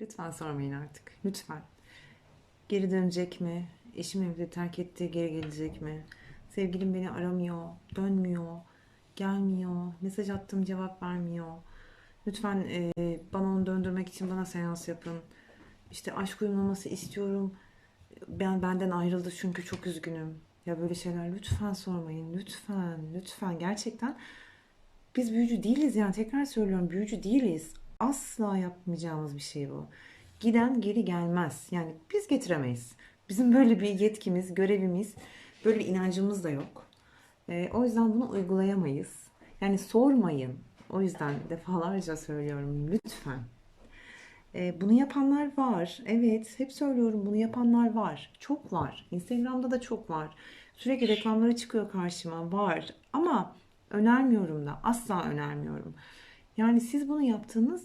Lütfen sormayın artık. Lütfen. Geri dönecek mi? Eşim evde terk etti, geri gelecek mi? Sevgilim beni aramıyor, dönmüyor, gelmiyor, mesaj attım cevap vermiyor. Lütfen e, bana onu döndürmek için bana seans yapın. İşte aşk uyumlaması istiyorum. Ben benden ayrıldı çünkü çok üzgünüm. Ya böyle şeyler lütfen sormayın. Lütfen, lütfen. Gerçekten biz büyücü değiliz yani tekrar söylüyorum büyücü değiliz. Asla yapmayacağımız bir şey bu. Giden geri gelmez. Yani biz getiremeyiz. Bizim böyle bir yetkimiz, görevimiz, böyle bir inancımız da yok. Ee, o yüzden bunu uygulayamayız. Yani sormayın. O yüzden defalarca söylüyorum lütfen. Ee, bunu yapanlar var. Evet, hep söylüyorum bunu yapanlar var. Çok var. Instagram'da da çok var. Sürekli reklamları çıkıyor karşıma. Var. Ama önermiyorum da. Asla önermiyorum. Yani siz bunu yaptığınız